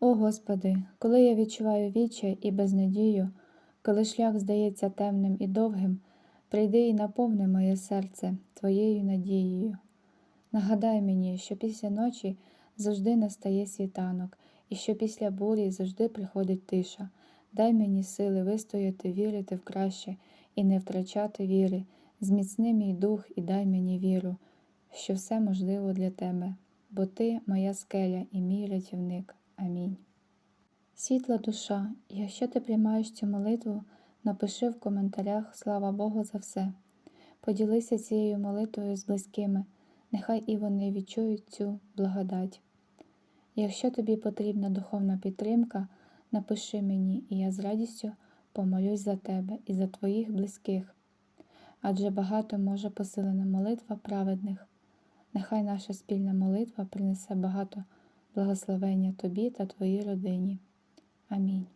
О Господи, коли я відчуваю відчай і безнадію, коли шлях здається темним і довгим, прийди і наповни моє серце Твоєю надією. Нагадай мені, що після ночі завжди настає світанок, і що після бурі завжди приходить тиша. Дай мені сили вистояти, вірити в краще і не втрачати віри. Зміцни мій дух і дай мені віру, що все можливо для Тебе, бо Ти моя скеля і мій рятівник. Амінь. Світла душа, якщо ти приймаєш цю молитву, напиши в коментарях Слава Богу за все. Поділися цією молитвою з близькими, нехай і вони відчують цю благодать. Якщо тобі потрібна духовна підтримка, напиши мені, і я з радістю помолюсь за тебе і за твоїх близьких. Адже багато може посилена молитва праведних. Нехай наша спільна молитва принесе багато благословення тобі та твоїй родині. Амінь.